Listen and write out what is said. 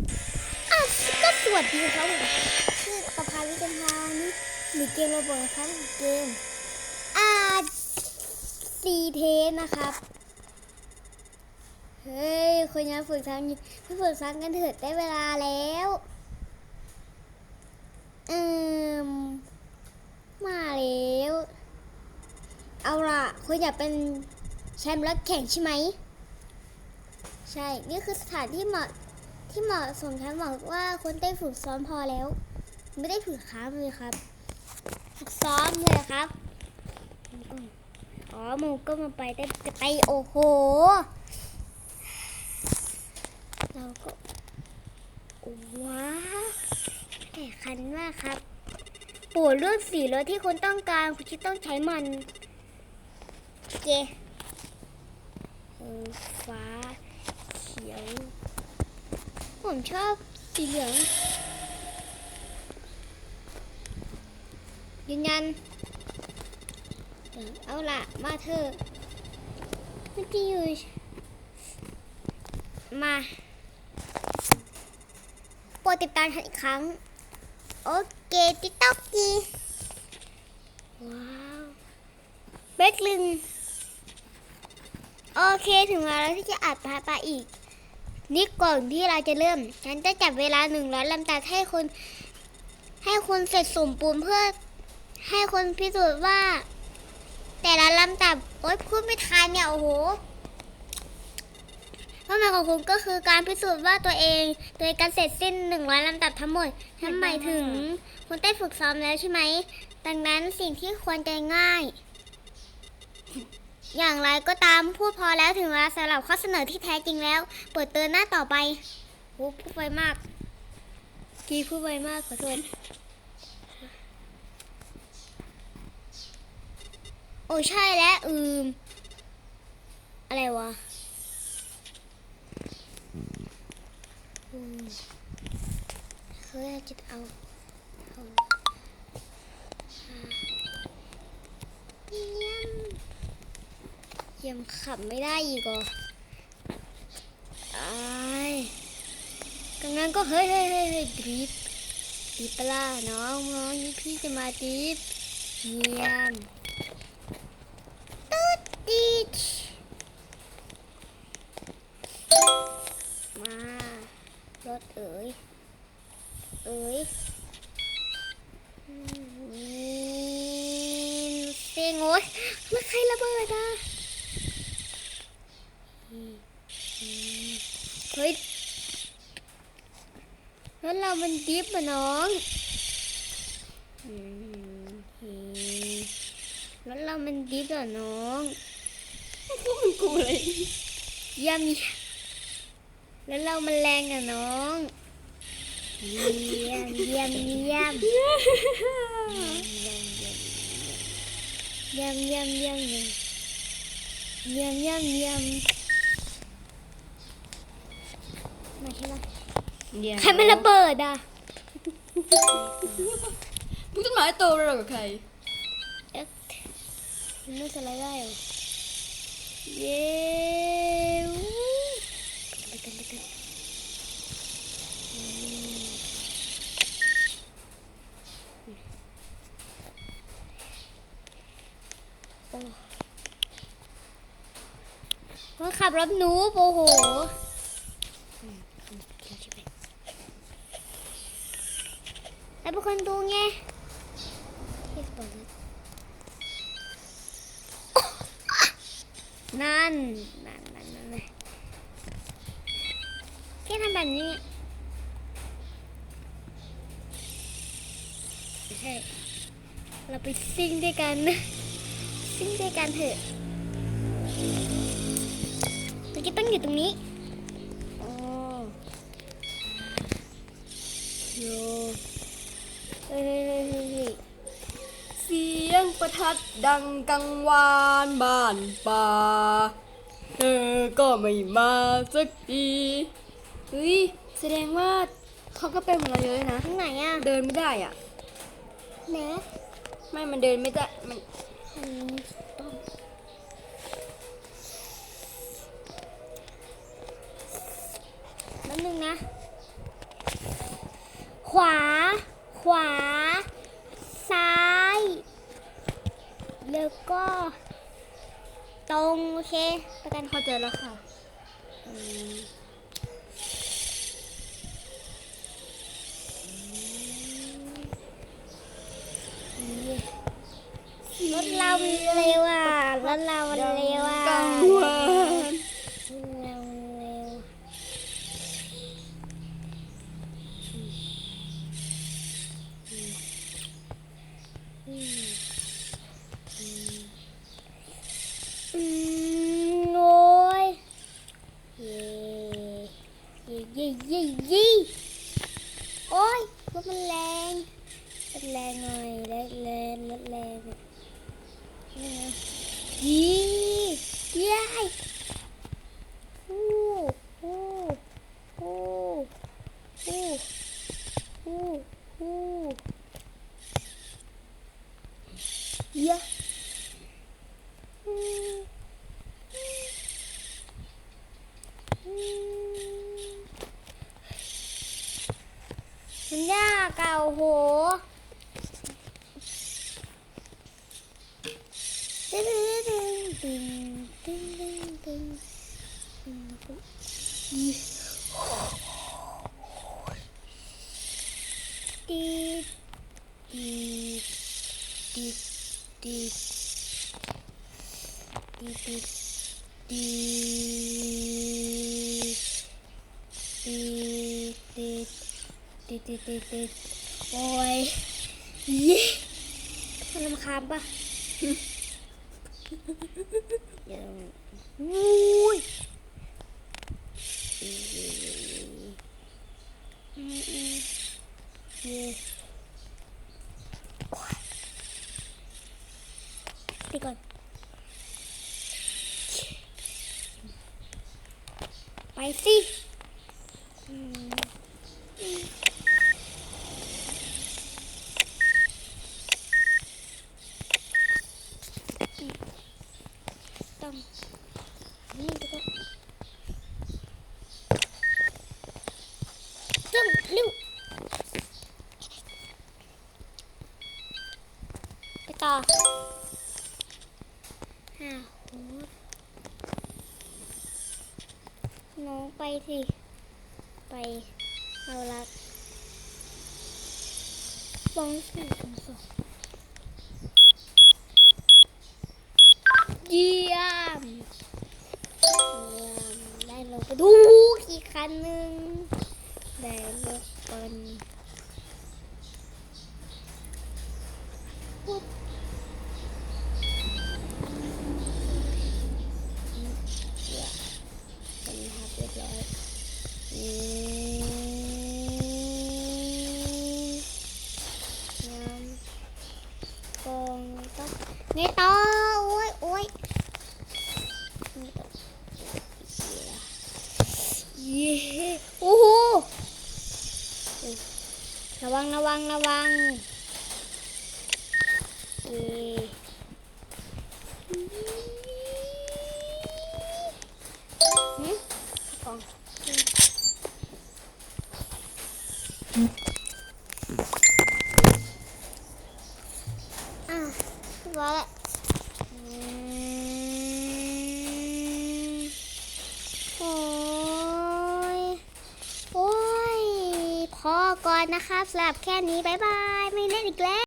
อะก็สวัสดีครับผมชื่อประภาวิจันทานี่หรือเกมโรบอทครับเกมอาซีเทสนะครับ เฮ้ยคนยังฝึกซ้ำอยู่ไปฝึกซ้ำกันเถิดได้เวลาแล้วอืมมาแล้ว เอาล่ะคุณอยากเป็นแชมป์รักแข่งใช่ไหม ใช่ นี่คือสถานที่เหมาะ ที่เหมาะสมฉันบอกว่าคนได้ฝึกซ้อมพอแล้ว ไม่ได้ฝึกค้างเลยครับ ฝึกซ้อมเลยครับอ๋อมันก็มาไปได้ไปโอ้โห เราก็ว้าแต่คันมากครับปรดเลือกสีรถที่คุณต้องการคุณที่ต้องใช้มันโอเคฟ้าเขียว ผมชอบสีเหลือง ยืนยัน เอาละมาเถอมันจะอยู่ มาโปรดติดตามฉันอีกครั้ง โอเคติ๊กต๊อกกีว้าวเบรกลึง โอเคถึงเวลาแล้วที่จะอัดพาร์ทไปอีก นี่ก่อนที่เราจะเริ่ม ฉันจะจับเวลาหนึ่งร้อยลำดับให้คุณ ให้คุณเสร็จสมปูนเพื่อ ให้คนพิสูจน์ว่า แต่ละลำดับโอ๊ยพูดไม่ทันเนี่ย โอ้โหเป้าหมายของคุณก็คือการพิสูจน์ว่าตัวเอง โดยการเสร็จสิ้นหนึ่งร้อยลำดับทั้งหมดนั่นหมายถึง คุณได้ฝึกซ้อมแล้วใช่ไหม ดังนั้นสิ่งที่ควรจะง่าย อย่างไรก็ตามพูดพอแล้วถึงเวลาสำหรับข้อเสนอที่แท้จริงแล้ว เปิดเตือนหน้าต่อไปโอ้พูดไวมาก กีพูดไวมากขอโทษโอ้ใช่แล้วอืม อะไรวะอืมเฮ้ยจะเอาเอาเยี่ยมเยี่ยมขับไม่ได้อีกเหรออายกังนั้นก็เฮ้ยเฮ้ยเฮ้ยเฮ้ยดริฟต์ดริฟต์ปล่าน้องน้องนี่พี่จะมาดริฟต์เยี่ยมตุ๊ดดิชมารถเอ๋ยเอ๋ยอืมเสียงโอ้ยแล้วใครระเบิดอะอืมอืม เฮ้ยแล้วเรามันดิฟอะน้องอืมอืมแล้วเรามันดิฟอะน้องพวกมึงกูเลยเยี่ยมเยี่ยมแล้วเรามันแรงอะน้อง เยี่ยมเยี่ยมเยี่ยมเยี่ยมเยี่ยมเยี่ยมเยี่ยมเยี่ยมเยี่ยมเยี่ยม มาใช่ไหมเดี๋ยวใครไม่ระเบิดอะมึงต้นไม้โตเร็วกว่าใครเอ๊ะมันไม่สไลด์ได้เหรอเย้วู้ไปกันไปกันอืมโอ้คนขับรถหนูบโอ้โหอืมอืมใช่ไหมแล้ว เป็นคนดูไงเทียบก่อนนะนั่นนั่นนั่นนั่นนั่นแค่ทำแบบนี้ใช่เราไปซิ่งด้วยกันซิ่งด้วยกันเถอะเราจะต้องอยู่ตรงนี้โอ้โย เฮ้ยเฮ้ยเฮ้ยเฮ้ยเฮ้ยเสียงประทัดดังกังวานบ้านป่าเธอก็ไม่มาสักทีเฮ้ยแสดงว่าเขาก็เป็นเหมือนเราเยอะนะทางไหนอะเดินไม่ได้อะ แหนไม่มันเดินไม่ได้มัน แล้วก็ ตรงโอเคไปกันเข้าใจแล้วค่ะอืมรถเรามันเร็วอะรถเรามันเร็วอะกังว 人家干活，叮叮叮叮叮叮叮叮，嗯，一，滴滴滴滴滴滴滴。 ดตีดตีดตีดตีดโอ้ยยี่มันรำคาญปะเดี๋ยวอุ้ยอืมอืมอืมเย่โอ๊ยตีก่อน ไปสิอืมอืม ต้องนี่ก็ต้องจึ้งเร็วไปต่อห้าโหน้องไปสิ ไปเอารักสองสี่สองสองเยี่ยมได้รถไปดูอีกคันหนึ่งได้รถเป็นปุ๊บเป็นทับเรียบร้อยอืมน้ำกองต้องไงต่อโอ้ยโอ้ยนี่ต่อ เย้โอ้โห ระวังระวังระวังเออะเรียบร้อยแล้วอืม โอ้ย โอ้ย พอก่อน นะครับสำหรับแค่นี้บายบาย ไม่เล่นอีกแล้ว